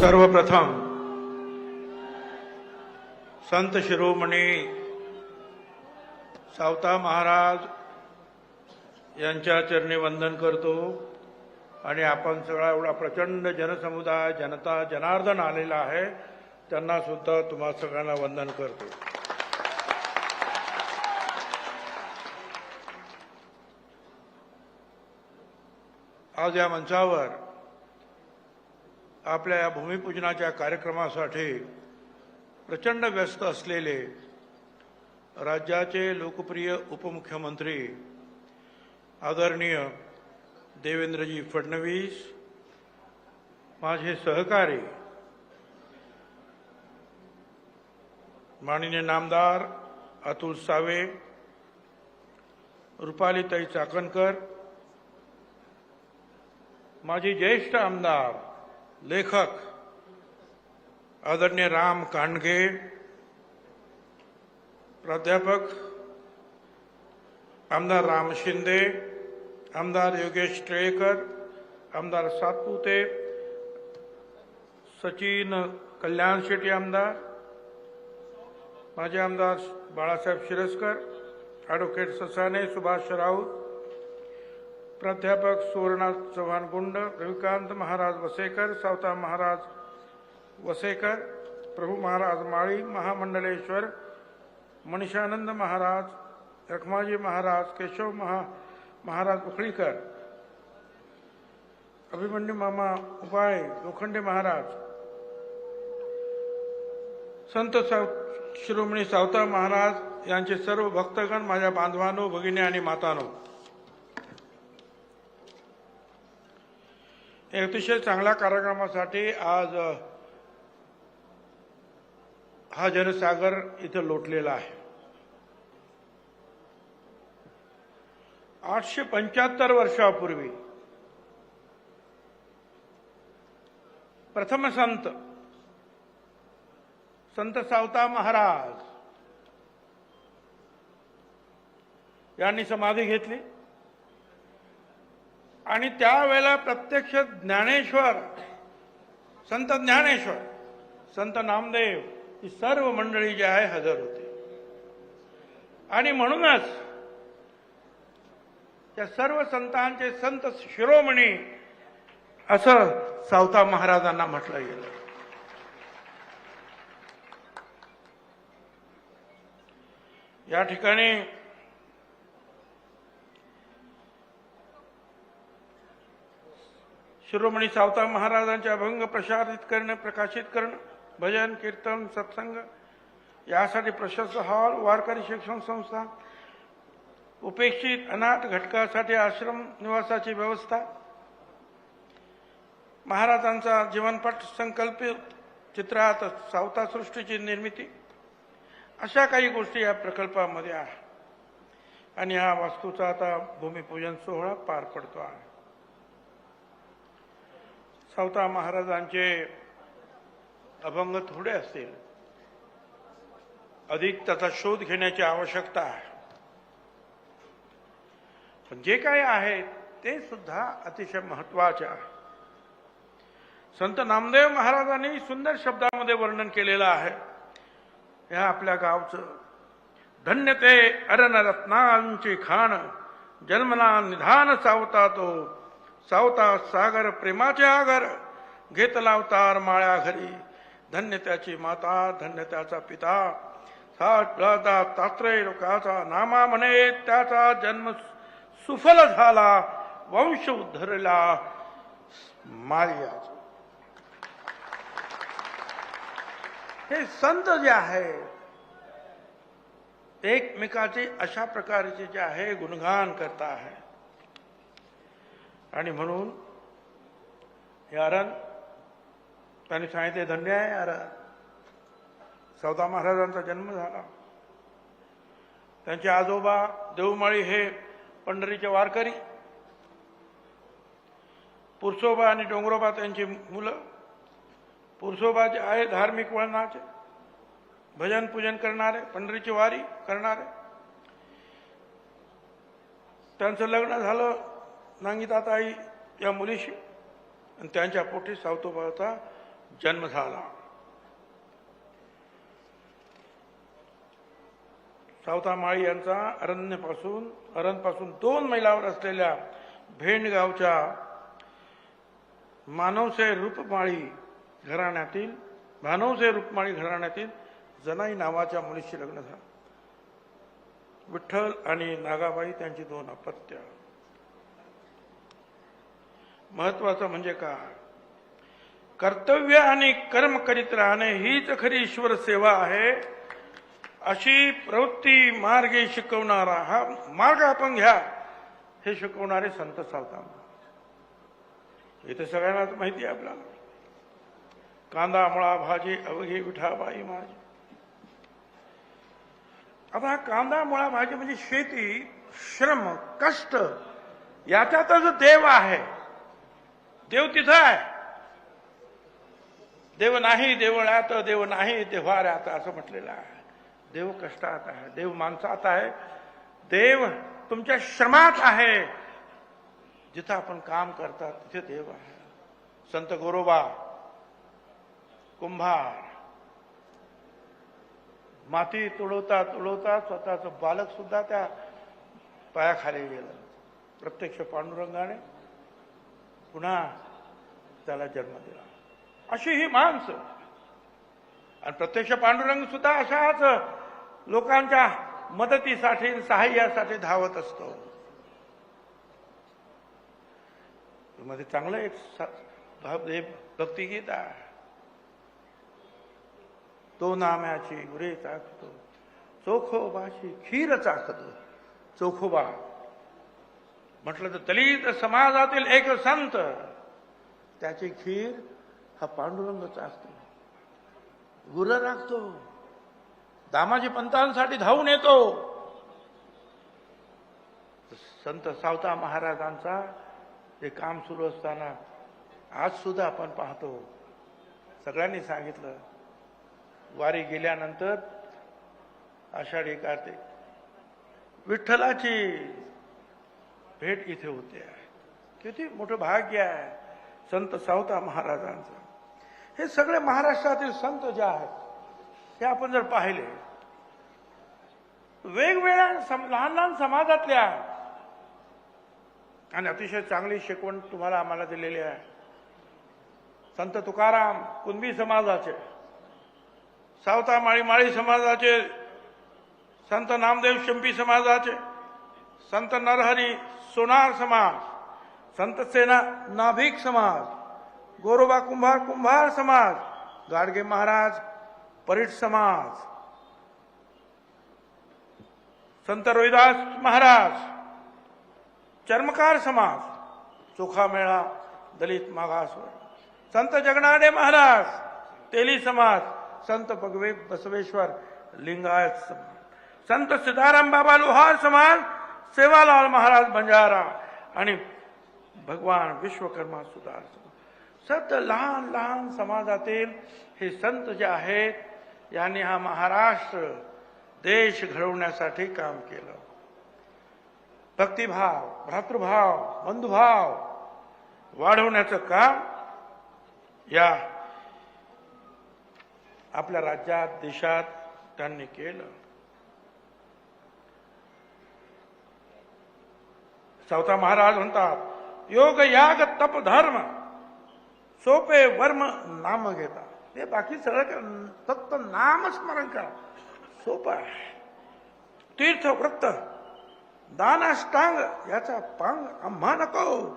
सर्वप्रथम संत शिरोमणी सावता महाराज यांच्या चरणी वंदन करतो आणि आपण सगळा एवढा प्रचंड जनसमुदाय जनता जनार्दन आलेला आहे त्यांना सुद्धा तुम्हा सगळ्यांना वंदन करतो. आज या मंचावर आपल्या या भूमिपूजनाच्या कार्यक्रमासाठी प्रचंड व्यस्त असलेले राज्याचे लोकप्रिय उपमुख्यमंत्री आदरणीय देवेंद्रजी फडणवीस माझे सहकारी माननीय नामदार अतुल सावे रुपालीताई चाकणकर माझी ज्येष्ठ आमदार लेखक आदरणीय राम कांडगे प्राध्यापक आमदार राम शिंदे, आमदार योगेश टिळेकर आमदार सातपुते, सचिन कल्याण शेट्टी आमदार, माजी आमदार बाळासाहेब शिरस्कर, ॲडव्होकेट ससाने सुभाष राऊत प्राध्यापक सुवर्णा चव्हाण गुंड रविकांत महाराज वसेकर सावता महाराज वसेकर प्रभू महाराज माळी महामंडलेश्वर मनीषानंद महाराज रखमाजी महाराज केशव महा महाराज उखळीकर अभिमन्यू मामा उपाय लोखंडे महाराज संत साव शिरोमणी सावता महाराज यांचे सर्व भक्तगण माझ्या बांधवानो भगिनी आणि मातानो. अतिशय चांगल्या कार्यक्रमासाठी आज हा जनसागर इथं लोटलेला आहे. आठशे पंच्याहत्तर वर्षापूर्वी प्रथम संत संत सावता महाराज यांनी समाधी घेतली. आणि त्यावेळेला प्रत्यक्ष ज्ञानेश्वर संत ज्ञानेश्वर संत नामदेव ही सर्व मंडळी जी आहे हजर होती. आणि म्हणूनच त्या सर्व संतांचे संत शिरोमणी असं सावता महाराजांना म्हटलं गेलं. या ठिकाणी शिरोमणी सावता महाराजांचे अभंग प्रसारित करणं प्रकाशित करणं भजन कीर्तन सत्संग यासाठी प्रशस्त हॉल वारकरी शिक्षण संस्था उपेक्षित अनाथ घटकासाठी आश्रम निवासाची व्यवस्था महाराजांचा जीवनपट संकल्पित चित्रात सावता सृष्टीची निर्मिती अशा काही गोष्टी या प्रकल्पामध्ये आहे आणि या वास्तूचा आता भूमिपूजन सोहळा पार पडतो आहे. सावता महाराजांचे अभंग थोडे असतील. अधिक त्याचा शोध घेण्याची आवश्यकता आहे. पण जे काही आहे ते सुद्धा अतिशय महत्त्वाचे आहे. संत नामदेव महाराजांनी सुंदर शब्दामध्ये वर्णन केलेलं आहे. या आपल्या गावचं धन्य ते अरण रत्नांची खाण जन्मना निधान सावता तो सावता सागर प्रेमाचे आगर घेतला अवतार माळ्या घरी. धन्य त्याची माता धन्य त्याचा पिता. सादा तात्रय लोकाचा नामा म्हणे त्याचा जन्म सुफल झाला वंश उद्धरला. मारिया हे संत जे आहे एकमेकाचे अशा प्रकारचे जे आहे गुणगान करता आहे. आणि म्हणून हे आरण त्यांनी सांगितले धन्य आहे आरण सौदा महाराजांचा जन्म झाला. त्यांचे आजोबा देवमाळी हे पंढरीचे वारकरी. पुरसोबा आणि डोंगरोबा त्यांची मुलं. पुरसोबा जे आहे धार्मिक वळणाचे. भजन पूजन करणारे पंढरीची वारी करणारे. त्यांचं लग्न झालं नांगीताताई या मुलीशी आणि त्यांच्या पोटी सावतोबाचा जन्म झाला. सावता माळी यांचा अरण्यपासून अरणपासून दोन मैलावर असलेल्या भेंडगावच्या मानवसे रूपमाळी घराण्यातील मानवसे रूपमाळी घराण्यातील जनाई नावाच्या मुलीशी लग्न झालं. विठ्ठल आणि नागाबाई त्यांची दोन अपत्य. महत्वाचं म्हणजे काय कर्तव्य आणि कर्म करीत राहणे हीच खरी ईश्वर सेवा आहे. अशी प्रवृत्ती मार्गे शिकवणारा हा मार्ग आपण घ्या हे शिकवणारे संत सावता हे तर सगळ्यांनाच माहिती आहे आपल्याला. कांदा मुळा भाजी अवघी विठाबाई माझी आता हा कांदा मुळा भाजी म्हणजे शेती श्रम कष्ट याच्यातच देव आहे. देव तिथं आहे. देव नाही देवळात देव नाही देव्हाऱ्यात असं म्हटलेलं आहे. देव कष्टात आहे देव माणसात आहे. देव तुमच्या श्रमात आहे. जिथं आपण काम करतात तिथे देव आहे. संत गोरोबा कुंभार माती तुळवता तुळवता स्वतःचं बालक सुद्धा त्या पायाखाली गेलं. प्रत्यक्ष पांडुरंगाने पुन्हा त्याला जन्म दिला. अशी ही माणसं. आणि प्रत्यक्ष पांडुरंग सुद्धा अशाच लोकांच्या मदतीसाठी सहाय्यासाठी धावत असतो. मध्ये चांगलं एक भक्तिगीत आहे. तो नाम्याची गुरे चाकतो चोखोबाची खीर चाकतो चोखोबा म्हटलं तर दलित समाजातील एक संत त्याची खीर हा पांडुरंगचा असतो. गुर राखतो. दामाजी पंतांसाठी धावून येतो. संत सावता महाराजांचा हे काम सुरू असताना आज सुद्धा आपण पाहतो. सगळ्यांनी सांगितलं. वारी गेल्यानंतर आषाढी कार्तिक विठ्ठलाची भेट इथे होते आहे. किती मोठं भाग्य आहे. संत सावता महाराजांचं. हे सगळे महाराष्ट्रातील संत जे आहेत हे आपण जर पाहिले वेगवेगळ्या सम- लहान लहान समाजातल्या आणि अतिशय चांगली शिकवण तुम्हाला आम्हाला दिलेली आहे. संत तुकाराम कुणबी समाजाचे सावता माळी माळी समाजाचे संत नामदेव शिंपी समाजाचे संत नरहरी सोनार समाज, संत सेना नाभिक समाज, गोरोबा कुंभार कुंभार समाज, गाडगे महाराज परिट समाज, संत रोहिदास महाराज, चर्मकार समाज, चोखा मेळा, दलित मागासवर संत जगनाडे महाराज, तेली समाज, संत भगवे बसवेश्वर, लिंगायत समाज, संत सिद्धाराम बाबा लोहार समाज सेवालाल महाराज बंजारा आणि भगवान विश्वकर्मा सुधार सत लहान लहान समाजातील हे संत जे आहेत यांनी हा महाराष्ट्र देश घडवण्यासाठी काम केलं. भक्तिभाव भ्रातृभाव बंधुभाव वाढवण्याचं काम या आपल्या राज्यात देशात त्यांनी केलं. सावता महाराज म्हणतात योग याग तप धर्म सोपे वर्म नाम घेता. हे बाकी सगळं फक्त नामस्मरण करा. सोपं आहे. तीर्थ व्रत दानाष्टांग याचा पांग आम्हा नको.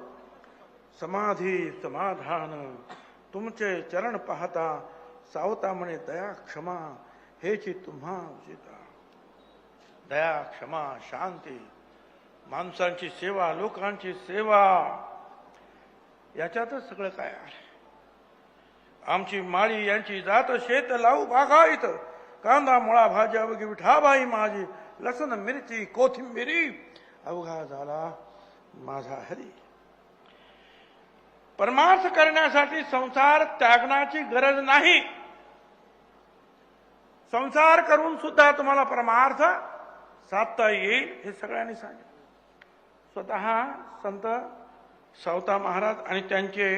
समाधी समाधान तुमचे चरण पाहता सावता म्हणे दया क्षमा हेची तुम्हा उचिता. दया क्षमा शांती माणसांची सेवा लोकांची सेवा. याच्यातच सगळं काय आहे? आमची माळी यांची जात शेत लावू बागायत. कांदा मुळा भाज्या वगैरे विठाबाई माझी. लसण मिरची कोथिंबिरी. अवघा झाला माझा हरी. परमार्थ करण्यासाठी संसार त्यागण्याची गरज नाही. संसार करून सुद्धा तुम्हाला परमार्थ साधता येईल हे सगळ्यांनी सांगितलं. स्वतः संत सावता महाराज आणि त्यांचे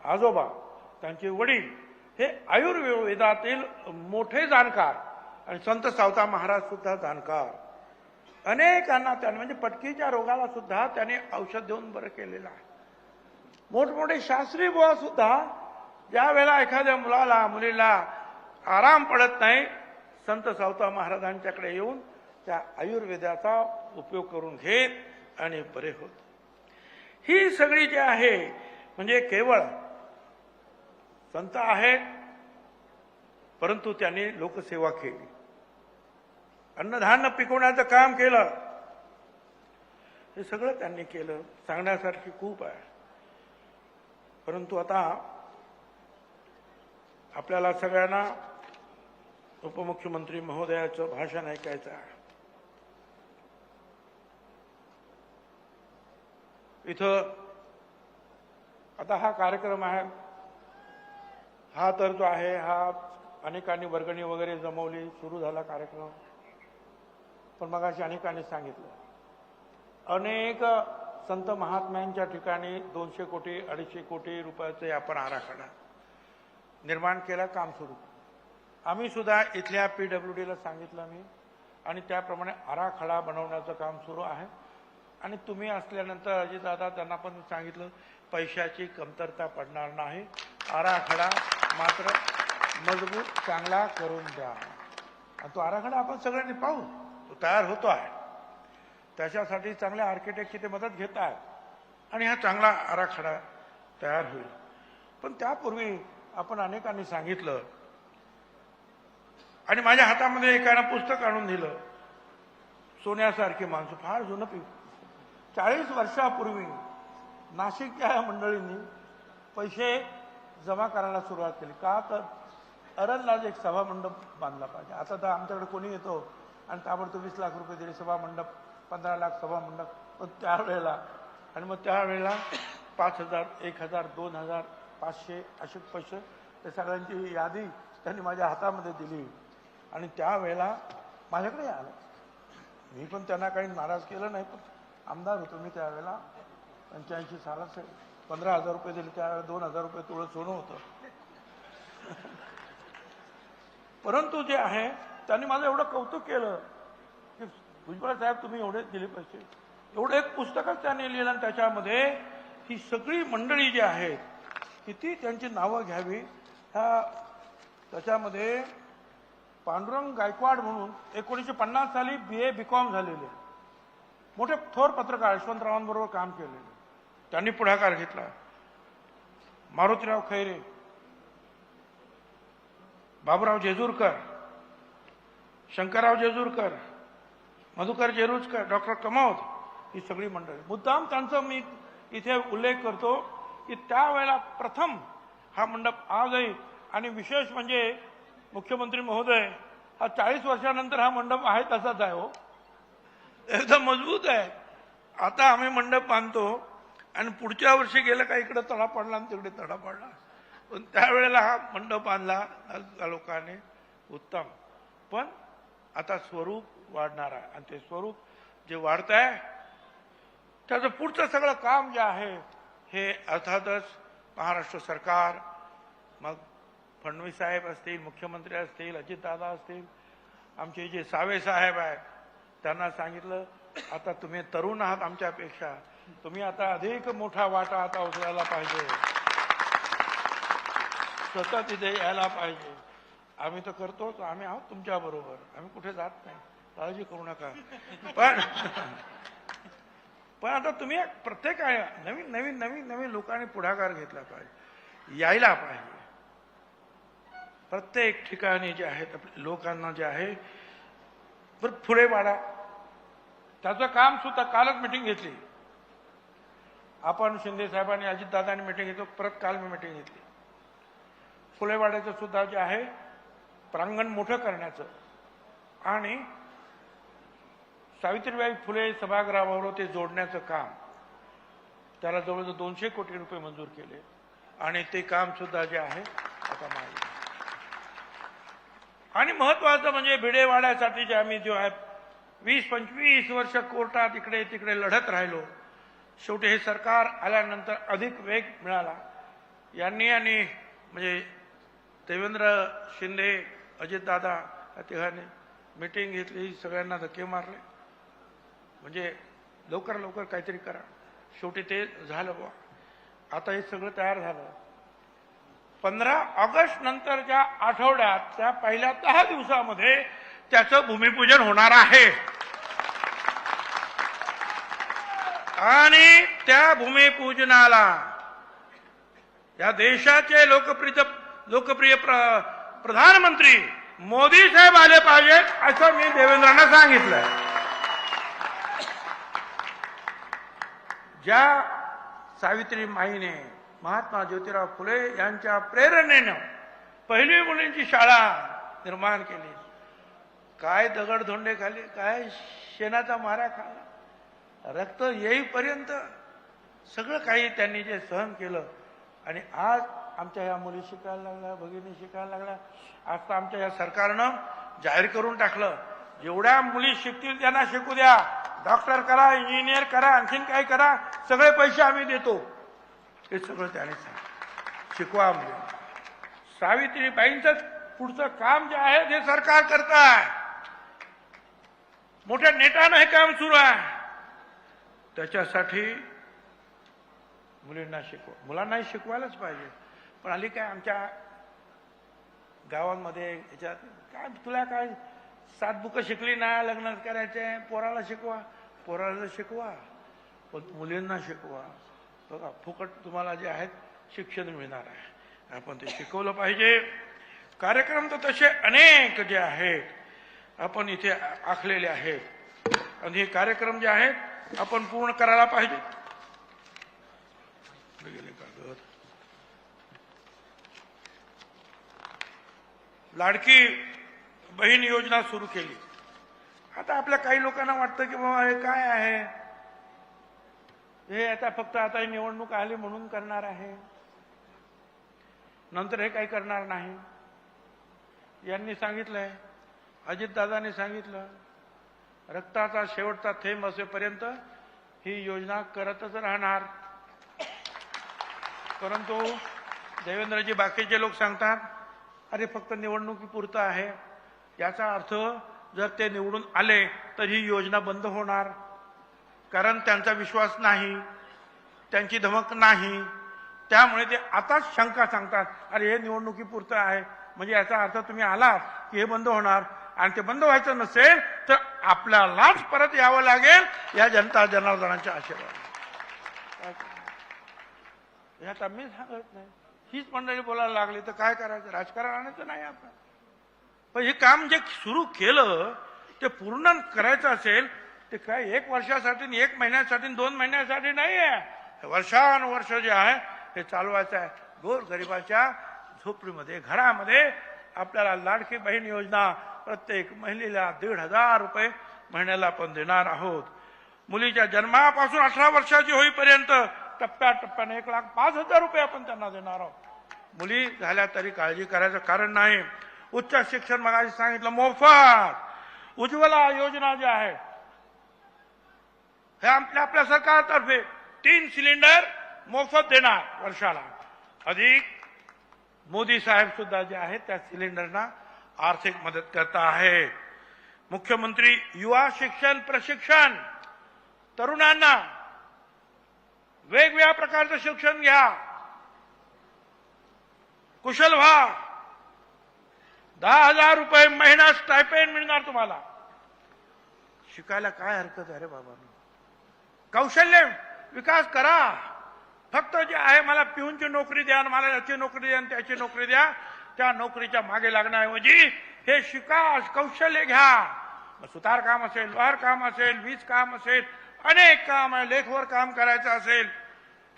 आजोबा त्यांचे वडील हे आयुर्वेदातील मोठे जाणकार आणि संत सावता महाराज सुद्धा जाणकार. अनेकांना त्याने म्हणजे पटकीच्या रोगाला सुद्धा त्याने औषध देऊन बरं केलेलं आहे. मोठमोठे शास्त्री बुवा सुद्धा ज्या वेळेला एखाद्या मुलाला मुलीला आराम पडत नाही संत सावता महाराजांच्याकडे येऊन त्या आयुर्वेदाचा उपयोग करून घेत आणि बरे होत. ही सगळी जी आहे म्हणजे केवळ संत आहेत परंतु त्यांनी लोकसेवा केली. अन्नधान्य पिकवण्याचं काम केलं. हे सगळं त्यांनी केलं. सांगण्यासारखी खूप आहे. परंतु आता आपल्याला सगळ्यांना उपमुख्यमंत्री महोदयाचं भाषण ऐकायचं आहे. इथं आता हा कार्यक्रम आहे. हा तर जो आहे हा अनेकांनी वर्गणी वगैरे जमवली सुरू झाला कार्यक्रम. पण मग अशी अनेकांनी सांगितलं. अनेक संत महात्म्यांच्या ठिकाणी दोनशे कोटी अडीचशे कोटी रुपयाचे आपण आराखडा निर्माण केला काम सुरू. आम्ही सुद्धा इथल्या पी डब्ल्यू डीला सांगितलं मी. आणि त्याप्रमाणे आराखडा बनवण्याचं काम सुरू आहे. आणि तुम्ही असल्यानंतर अजितदादा त्यांना पण सांगितलं पैशाची कमतरता पडणार नाही. आराखडा मात्र मजबूत चांगला करून द्या. आणि तो आराखडा आपण सगळ्यांनी पाहू. तो तयार होतो आहे. त्याच्यासाठी चांगल्या आर्किटेक्टची ते मदत घेत आहेत. आणि हा चांगला आराखडा तयार होईल. पण त्यापूर्वी आपण अनेकांनी सांगितलं आणि माझ्या हातामध्ये एकानं पुस्तक आणून दिलं. सोन्यासारखी माणसं फार जुनं पी चाळीस वर्षापूर्वी नाशिकच्या या मंडळींनी पैसे जमा करायला सुरुवात केली. का तर अरणलाज एक सभामंडप बांधला पाहिजे. आता तर आमच्याकडे कोणी येतो आणि ताबडतोब वीस लाख रुपये दिले सभा मंडप पंधरा लाख सभा मंडप. पण त्यावेळेला आणि मग त्यावेळेला पाच हजार एक हजार दोन हजार पाचशे असे पैसे ते सगळ्यांची यादी त्यांनी माझ्या हातामध्ये दिली. आणि त्यावेळेला माझ्याकडे आलं. मी पण त्यांना काही नाराज केलं नाही पण आमदार होतो मी त्यावेळेला. पंच्याऐंशी सालाच पंधरा हजार रुपये दिले त्यावेळेला दोन हजार रुपये तुळं सोनं होतं. परंतु जे आहे त्यांनी माझं एवढं कौतुक केलं की भुजबळ साहेब तुम्ही एवढे दिले पैसे. एवढं एक पुस्तकच त्यांनी लिहिलं आणि त्याच्यामध्ये ही सगळी मंडळी जी आहेत किती त्यांची नावं घ्यावी ह्या त्याच्यामध्ये पांडुरंग गायकवाड म्हणून एकोणीसशे पन्नास साली बी ए बी कॉम झालेले. मोठे थोर पत्रकार यशवंतरावांबरोबर काम केले. त्यांनी पुढाकार घेतला. मारुतीराव खैरे बाबूराव जेजूरकर शंकरराव जेजूरकर मधुकर जेरुजकर डॉक्टर कमौद ही सगळी मंडळी. मुद्दाम त्यांचा मी इथे उल्लेख करतो की त्यावेळेला प्रथम हा मंडप आजही आणि विशेष म्हणजे मुख्यमंत्री महोदय हा चाळीस वर्षानंतर हा मंडप आहे तसाच आहे हो. एकदम मजबूत आहे. आता आम्ही मंडप बांधतो आणि पुढच्या वर्षी गेलं का इकडे तडा पडला आणि तिकडे तडा पडला. पण त्यावेळेला हा मंडप बांधला लोकांनी उत्तम. पण आता स्वरूप वाढणार आहे आणि ते स्वरूप जे वाढत आहे त्याचं पुढचं सगळं काम जे आहे हे अर्थातच महाराष्ट्र सरकार मग फडणवीस साहेब असतील मुख्यमंत्री असतील अजितदादा असतील आमचे जे सावे साहेब आहेत त्यांना सांगितलं आता तुम्ही तरुण आहात आमच्यापेक्षा. तुम्ही आता अधिक मोठा वाटा आता उचलायला पाहिजे. स्वतः तिथे यायला पाहिजे. आम्ही तर करतोच. आम्ही आहोत तुमच्या बरोबर. आम्ही कुठे जात नाही. काळजी करू नका. पण पण आता तुम्ही प्रत्येक आहे. नवीन नवीन नवीन नवीन लोकांनी पुढाकार घेतला पाहिजे. यायला पाहिजे. प्रत्येक ठिकाणी जे आहेत लोकांना जे आहे बरं पुढे वाढा त्याचं काम सुद्धा कालच मिटिंग घेतली. आपण शिंदे साहेबांनी अजितदादांनी मिटिंग घेतो परत काल मी मिटिंग घेतली. फुलेवाड्याचं सुद्धा जे आहे प्रांगण मोठं करण्याचं. आणि सावित्रीबाई फुले सभागृहावर ते जोडण्याचं काम. त्याला जवळजवळ दोनशे कोटी रुपये मंजूर केले. आणि ते काम सुद्धा जे आहे आता मागे. आणि महत्वाचं म्हणजे भिडेवाड्यासाठी जे आम्ही जो आहे वीस पंचवीस वर्ष कोर्टात इकडे तिकडे लढत राहिलो. शेवटी हे सरकार आल्यानंतर अधिक वेग मिळाला. यांनी आणि म्हणजे देवेंद्र शिंदे अजितदादा या तिघांनी मिटिंग घेतली सगळ्यांना धक्के मारले. म्हणजे लवकर लवकर काहीतरी करा. शेवटी ते झालं बुवा. आता हे सगळं तयार झालं. पंधरा ऑगस्ट नंतरच्या आठवड्यात त्या पहिल्या दहा दिवसामध्ये त्याचं भूमिपूजन होणार आहे. आणि त्या भूमिपूजनाला या देशाचे लोकप्रिय लोकप्रिय प्र- प्रधानमंत्री मोदी साहेब आले पाहिजेत असं मी देवेंद्रांना सांगितलंय. ज्या सावित्री माईने महात्मा ज्योतिराव फुले यांच्या प्रेरणेनं पहिली मुलींची शाळा निर्माण केली. काय दगडधोंडे खाली काय शेणाचा मारा खाला रक्त येईपर्यंत सगळं काही त्यांनी जे सहन केलं. आणि आज आमच्या या मुली शिकायला लागल्या भगिनी शिकायला लागल्या. आज तर आमच्या या सरकारनं जाहीर करून टाकलं. जेवढ्या मुली शिकतील त्यांना शिकू द्या. डॉक्टर करा इंजिनियर करा आणखीन काय करा सगळे पैसे आम्ही देतो. हे सगळं त्याने सांग शिकवा मुली. सावित्रीबाईंचं पुढचं काम जे आहे ते सरकार करत आहे मोठ्या नेटानं हे काम सुरू आहे. त्याच्यासाठी मुलींना शिकवा. मुलांनाही शिकवायलाच पाहिजे. पण आली काय आमच्या गावांमध्ये याच्यात काय तुला काय सात बुकं शिकली ना लग्न करायचे पोराला शिकवा. पोराला शिकवा. पण मुलींना शिकवा. बघा फुकट तुम्हाला जे आहेत शिक्षण मिळणार आहे. आपण ते शिकवलं पाहिजे. कार्यक्रम तर तसे अनेक जे आहेत आपण इथे आखलेले आहेत. आणि हे कार्यक्रम जे आहेत आपण पूर्ण करायला पाहिजे. कागद? लाडकी बहीण योजना सुरू केली. आता आपल्या काही लोकांना वाटतं की बाबा हे काय आहे? हे आता फक्त आता निवडणूक आली म्हणून करणार आहे. नंतर हे काही करणार नाही. यांनी सांगितलंय अजितदादांनी सांगितलं रक्ताचा शेवटचा थेंब असेपर्यंत ही योजना करतच राहणार. परंतु देवेंद्रजी बाकीचे लोक सांगतात अरे फक्त निवडणुकीपुरतं आहे. याचा अर्थ जर ते निवडून आले तर ही योजना बंद होणार. कारण त्यांचा विश्वास नाही त्यांची धमक नाही. त्यामुळे ते आताच शंका सांगतात अरे हे निवडणुकीपुरतं आहे. म्हणजे याचा अर्थ तुम्ही आलात की हे बंद होणार. आणि ते बंद व्हायचं नसेल तर आपल्यालाच परत यावं लागेल या जनता जनार्दनाच्या आशीर्वाद काय ह्यात आम्ही सांगत नाही. हीच मंडळी बोलायला लागली तर काय करायचं? राजकारण आणायचं नाही आपण पण हे काम जे सुरू केलं ते पूर्ण करायचं असेल ते काय एक वर्षासाठी एक महिन्यासाठी दोन महिन्यासाठी नाही आहे वर्षानुवर्ष जे आहे हे चालवायचं आहे. गोर गरिबाच्या झोपडीमध्ये घरामध्ये आपल्याला लाडकी बहीण योजना प्रत्येक महिलेला दीड हजार रुपये महिन्याला आपण देणार आहोत. मुलीच्या जन्मापासून अठरा वर्षाची होईपर्यंत टप्प्याटप्प्याने एक लाख पाच हजार रुपये आपण त्यांना देणार आहोत. मुली झाल्या तरी काळजी करायचं कारण नाही. उच्च शिक्षण मग सांगितलं मोफत. उज्ज्वला योजना जी आहे हे आपल्या आपल्या सरकारतर्फे तीन सिलेंडर मोफत देणार वर्षाला. अधिक मोदी साहेब सुद्धा जे आहेत त्या सिलेंडरना आर्थिक मदत करता आहे. मुख्यमंत्री युवा शिक्षण प्रशिक्षण तरुणांना वेगवेगळ्या प्रकारचं शिक्षण घ्या. कुशल व्हा. दहा हजार रुपये महिना स्टायपेंड मिळणार तुम्हाला. शिकायला काय हरकत आहे रे बाबा कौशल्य विकास करा. फक्त जे आहे मला पिऊनची नोकरी द्या आणि मला याची नोकरी द्या आणि त्याची नोकरी द्या त्या नोकरीच्या मागे लागण्याऐवजी हे शिका कौशल्य घ्या. सुतार काम असेल लोहार काम असेल वीज काम असेल अनेक काम आहे लेखवर काम करायचं असेल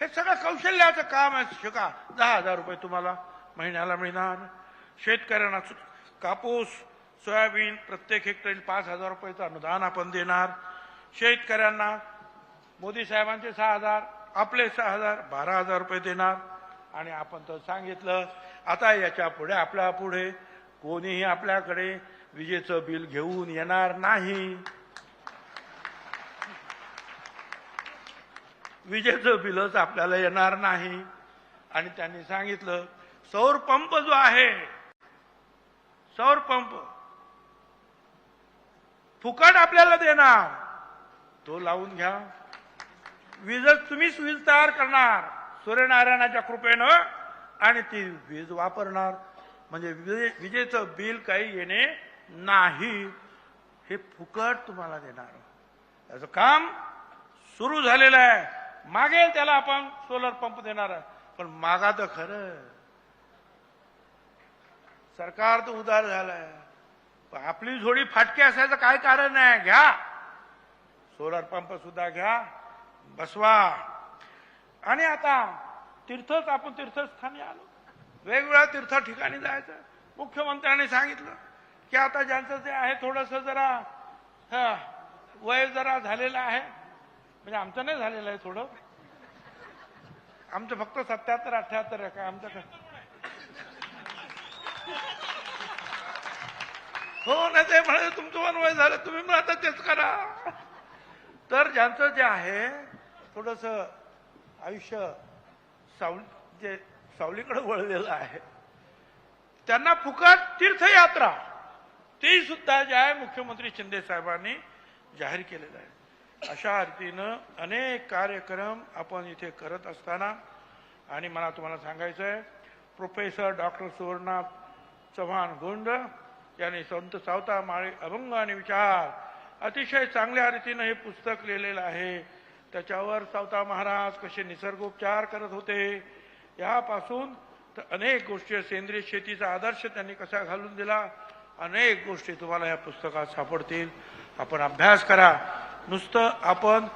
हे सगळं कौशल्याचं काम आहे शिका. दहा हजार रुपये तुम्हाला महिन्याला मिळणार. शेतकऱ्यांना सु- कापूस सोयाबीन प्रत्येक हेक्टरी पाच हजार रुपयाचं अनुदान आपण देणार. शेतकऱ्यांना मोदी साहेबांचे सहा हजार आपले सहा हजार बारा हजार रुपये देणार. आणि आपण तर सांगितलं आता याच्यापुढे आपल्या पुढे कोणीही आपल्याकडे विजेचं बिल घेऊन येणार नाही. विजेचं बिलच आपल्याला येणार नाही. आणि त्यांनी सांगितलं सौर पंप जो आहे सौर पंप फुकट आपल्याला देणार. तो लावून घ्या. वीज तुम्हीच वीज तयार करणार. सूर्यनारायणाच्या कृपेनं आणि ती वीज वापरणार. म्हणजे विजे विजेचं बिल काही येणे नाही. हे फुकट तुम्हाला देणार. त्याचं काम सुरू झालेलं आहे. मागेल त्याला आपण सोलर पंप देणार आहे. पण मागा तर खरं. सरकार तर उदार झालंय. पण आपली झोडी फाटकी असायचं काय कारण आहे? घ्या. सोलर पंप सुद्धा घ्या. बसवा. आणि आता तीर्थच आपण तीर्थस्थानी आलो. वेगवेगळ्या तीर्थ ठिकाणी जायचं. मुख्यमंत्र्यांनी सांगितलं की आता ज्यांचं जे आहे थोडस जरा हा, वय जरा झालेलं आहे. म्हणजे आमचं नाही झालेलं आहे थोडं. आमचं फक्त सत्याहत्तर अठ्याहत्तर आहे. काय आमचं हो ना ते म्हणे तुमचं पण वय झालं तुम्ही पण आता तेच करा. तर ज्यांचं जे आहे थोडस आयुष्य सावली जे सावलीकडे वळलेलं आहे. त्यांना फुकट तीर्थयात्रा. ते सुद्धा जे आहे मुख्यमंत्री शिंदे साहेबांनी जाहीर केलेलं आहे. अशा रीतीनं अनेक कार्यक्रम आपण इथे करत असताना आणि मला तुम्हाला सांगायचं आहे प्रोफेसर डॉक्टर सुवर्णनाथ चव्हाण गोंड यांनी संत सावता माळी अभंग आणि विचार अतिशय चांगल्या रीतीनं हे पुस्तक लिहिलेलं आहे. त्याच्यावर सावता महाराज कसे निसर्गोपचार करत होते यापासून तर अनेक गोष्टी सेंद्रिय शेतीचा आदर्श त्यांनी कसा घालून दिला अनेक गोष्टी तुम्हाला या पुस्तकात सापडतील. आपण अभ्यास करा. नुसतं आपण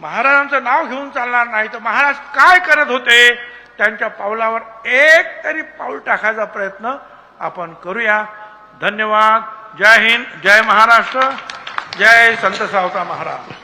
महाराजांचं नाव घेऊन चालणार नाही तर महाराज काय करत होते त्यांच्या पावलावर एक तरी पाऊल टाकायचा प्रयत्न आपण करूया. धन्यवाद. जय हिंद. जय महाराष्ट्र. जय Sant Savata Maharaj.